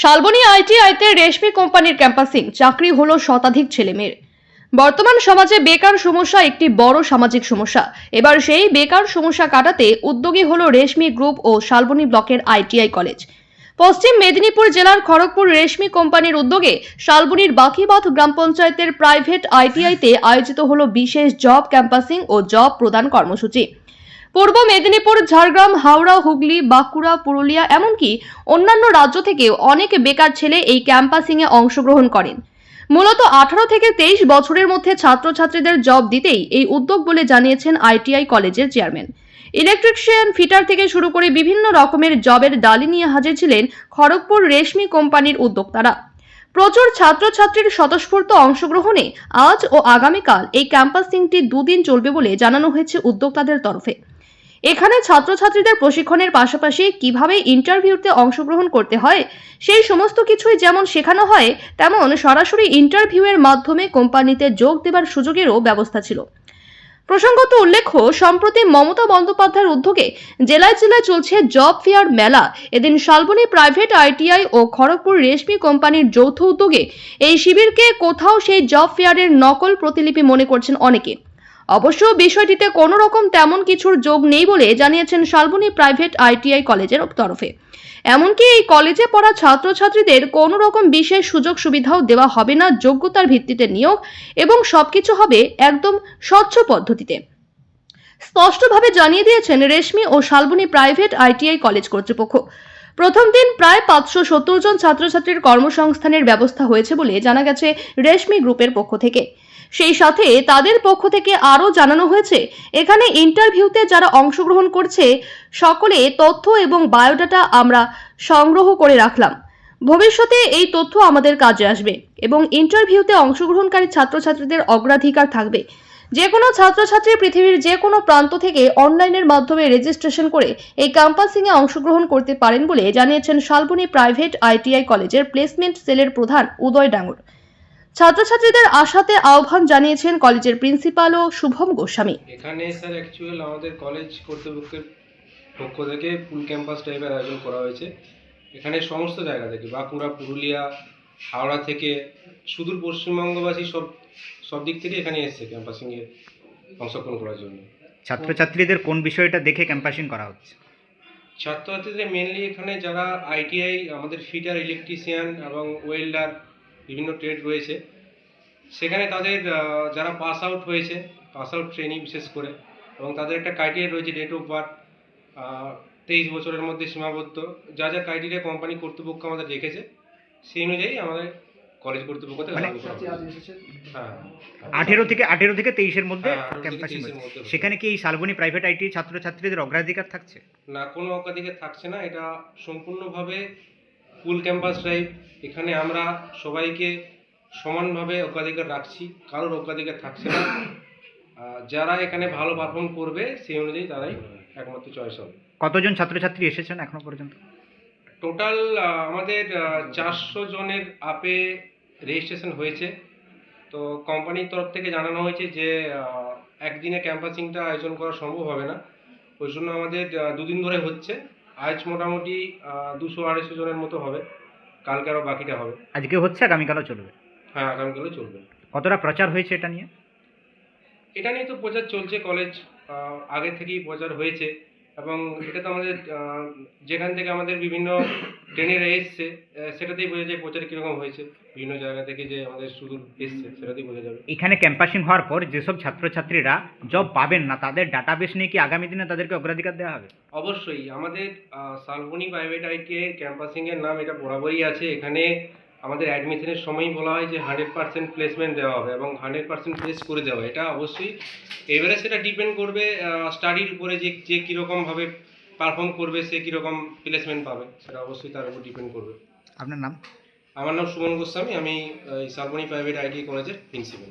শালবনী আইটিআইতে রেশমি কোম্পানির ক্যাম্পাসিং চাকরি হলো শতাধিক ছেলেমেয়ের। বর্তমান সমাজে বেকার সমস্যা একটি বড় সামাজিক সমস্যা। এবার সেই বেকার সমস্যা কাটাতে উদ্যোগী হলো রেশমি গ্রুপ ও শালবনী ব্লকের আইটিআই কলেজ। পশ্চিম মেদিনীপুর জেলার খড়গপুর রেশমি কোম্পানির উদ্যোগে শালবনির বাকিবাঁধ গ্রাম পঞ্চায়েতের প্রাইভেট আইটিআইতে আয়োজিত হলো বিশেষ জব ক্যাম্পাসিং ও জব প্রদান কর্মসূচি। পূর্ব মেদিনীপুর, ঝাড়গ্রাম, হাওড়া, হুগলি, বাঁকুড়া, পুরুলিয়া এমনকি অন্যান্য রাজ্য থেকেও অনেক বেকার ছেলে এই ক্যাম্পাসিংয়ে অংশগ্রহণ করেন। মূলত আঠারো থেকে তেইশ বছরের মধ্যে ছাত্রছাত্রীদের জব দিতেই এই উদ্যোগ বলে জানিয়েছেন আইটিআই কলেজের চেয়ারম্যান। ইলেকট্রিশিয়ান ফিটার থেকে শুরু করে বিভিন্ন রকমের জবের ডালি নিয়ে হাজির ছিলেন খড়গপুর রেশমি কোম্পানির উদ্যোক্তারা। প্রচুর ছাত্রছাত্রীর স্বতঃস্ফূর্ত অংশগ্রহণে আজ ও আগামীকাল এই ক্যাম্পাসিংটি দুদিন চলবে বলে জানানো হয়েছে উদ্যোক্তাদের তরফে। এখানে ছাত্রছাত্রীদের প্রশিক্ষণের পাশাপাশি কীভাবে ইন্টারভিউতে অংশগ্রহণ করতে হয়, সেই সমস্ত কিছুই যেমন শেখানো হয়, তেমন সরাসরি ইন্টারভিউয়ের মাধ্যমে কোম্পানিতে যোগ দেবার সুযোগেরও ব্যবস্থা ছিল। প্রসঙ্গত উল্লেখ্য, সম্প্রতি মমতা বন্দ্যোপাধ্যায়ের উদ্যোগে জেলায় জেলায় চলছে জব ফেয়ার মেলা। এদিন শালবনী প্রাইভেট আইটিআই ও খড়গপুর রেশমি কোম্পানির যৌথ উদ্যোগে এই শিবিরকে কোথাও সেই জব ফেয়ারের নকল প্রতিলিপি মনে করছেন অনেকে। অবশ্য বিষয়টিতে কোনো রকম তেমন কিছুর যোগ নেই বলে জানিয়েছেন শালবনী প্রাইভেট আইটিআই কলেজের তরফে। এমনকি এই কলেজে পড়া ছাত্রছাত্রীদের কোনো রকম বিশেষ সুযোগ সুবিধাও দেওয়া হবে না যোগ্যতার ভিত্তিতে নিয়োগ এবং সবকিছু হবে একদম স্বচ্ছ পদ্ধতিতে। স্পষ্টভাবে জানিয়ে দিয়েছেন রেশমি ও শালবনী প্রাইভেট আইটিআই কলেজ কর্তৃপক্ষ। প্রথম দিন প্রায় পাঁচশো সত্তর জন ছাত্রছাত্রীর কর্মসংস্থানের ব্যবস্থা হয়েছে বলে জানা গেছে রেশমি গ্রুপের পক্ষ থেকে। সেই সাথে তাদের পক্ষ থেকে আরও জানানো হয়েছে, এখানে ইন্টারভিউতে যারা অংশগ্রহণ করছে, সকলে তথ্য এবং বায়োডাটা আমরা সংগ্রহ করে রাখলাম। ভবিষ্যতে এই তথ্য আমাদের কাজে আসবে এবং ইন্টারভিউতে অংশগ্রহণকারী ছাত্রছাত্রীদের অগ্রাধিকার থাকবে। যে কোনো ছাত্রছাত্রী পৃথিবীর যে কোনো প্রান্ত থেকে অনলাইনের মাধ্যমে রেজিস্ট্রেশন করে এই ক্যাম্পাসিংয়ে অংশগ্রহণ করতে পারেন বলে জানিয়েছেন শালবনী প্রাইভেট আইটিআই কলেজের প্লেসমেন্ট সেলের প্রধান উদয় ডাঙ্গর ছাত্রছাত্রীদের আশাতে আহ্বান জানিয়েছেন কলেজের প্রিন্সিপাল ও শুভম গোস্বামী। এখানে স্যার অ্যাকচুয়াল আমাদের কলেজ কর্তৃপক্ষের পক্ষ থেকে ফুল ক্যাম্পাস টাইপের আয়োজন করা হয়েছে। এখানে সমস্ত জায়গা থেকে বাঁকুড়া পুরুলিয়া হাওড়া থেকে সুদূর পশ্চিমবঙ্গবাসী সব সব দিক থেকে এখানে এসছে ক্যাম্পাসিংয়ে অংশগ্রহণ করার জন্য। ছাত্রছাত্রীদের কোন বিষয়টা দেখে ক্যাম্পাসিং করা হচ্ছে? ছাত্রছাত্রীদের মেনলি এখানে যারা আইটিআই আমাদের ফিটার ইলেকট্রিশিয়ান এবং ওয়েল্ডার বিভিন্ন ট্রেড রয়েছে। সেখানে তাদের যারা পাস আউট হয়েছে পাস আউট ট্রেনিং বিশেষ করে এবং তাদের একটা ক্রাইটেরিয়া রয়েছে ডেট অফ বার্থ তেইশ বছরের মধ্যে সীমাবদ্ধ। যা যা ক্রাইটেরিয়া কোম্পানি কর্তৃপক্ষ আমাদের রেখেছে সেই অনুযায়ী আমাদের কলেজ কর্তৃপক্ষ থেকে মানে-। হ্যাঁ। আঠেরো থেকে আঠেরো থেকে তেইশের মধ্যে হ্যাঁ, 18 থেকে ক্যাম্পাসিং 23 এর হচ্ছে মধ্যে। সেখানে কি এই শালবনী প্রাইভেট আইটি ছাত্রছাত্রীদের অগ্রাধিকার থাকছে? না কোনো অগ্রাধিকার থাকছে না। এটা সম্পূর্ণভাবে ফুল ক্যাম্পাস ড্রাইভ এখানে আমরা সবাইকে সমানভাবে অগ্রাধিকার রাখছি কারোর অগ্রাধিকার থাকছে না। যারা এখানে ভালো পারফর্ম করবে সেই অনুযায়ী তারাই একমাত্র চয়েস হবে। কতজন ছাত্রছাত্রী এসেছেন এখনও পর্যন্ত? টোটাল আমাদের চারশো জনের আপে রেজিস্ট্রেশন হয়েছে। তো কোম্পানির তরফ থেকে জানানো হয়েছে যে একদিনে ক্যাম্পাসিংটা আয়োজন করা সম্ভব হবে না। ওই জন্য আমাদের দুদিন ধরে হচ্ছে। আজ মোটামুটি দুশো আড়াইশো জনের মতো হবে। কালকে আরও বাকিটা হবে। আজকে হচ্ছে আগামীকালও চলবে? হ্যাঁ আগামীকালও চলবে। কতটা প্রচার হয়েছে এটা নিয়ে? এটা নিয়ে তো প্রচার চলছে কলেজ আগে থেকেই প্রচার হয়েছে। এবং এটা তো আমাদের যেখান থেকে আমাদের বিভিন্ন ট্রেনেরা এসছে সেটাতেই বোঝা যায় প্রচার কীরকম হয়েছে। বিভিন্ন জায়গা থেকে যে আমাদের শুধু এসছে সেটাতেই বোঝা যাবে। এখানে ক্যাম্পাসিং হওয়ার পর যেসব ছাত্রছাত্রীরা জব পাবেন না তাদের ডাটাবেস নিয়ে কি আগামী দিনে তাদেরকে অগ্রাধিকার দেওয়া হবে? অবশ্যই। আমাদের শালবনী প্রাইভেট আইটিআই ক্যাম্পাসিংয়ের নাম এটা বরাবরই আছে। এখানে আমাদের অ্যাডমিশনের সময়ই বলা হয় যে হান্ড্রেড পার্সেন্ট প্লেসমেন্ট দেওয়া হবে এবং হান্ড্রেড পার্সেন্ট প্লেস করে দেওয়া এটা অবশ্যই এবারে সেটা ডিপেন্ড করবে স্টাডির উপরে যে যে কীরকমভাবে পারফর্ম করবে সে কীরকম প্লেসমেন্ট পাবে সেটা অবশ্যই তার উপর ডিপেন্ড করবে। আপনার নাম? আমার নাম সুমন গোস্বামী আমি শালবনী প্রাইভেট আইটি কলেজের প্রিন্সিপাল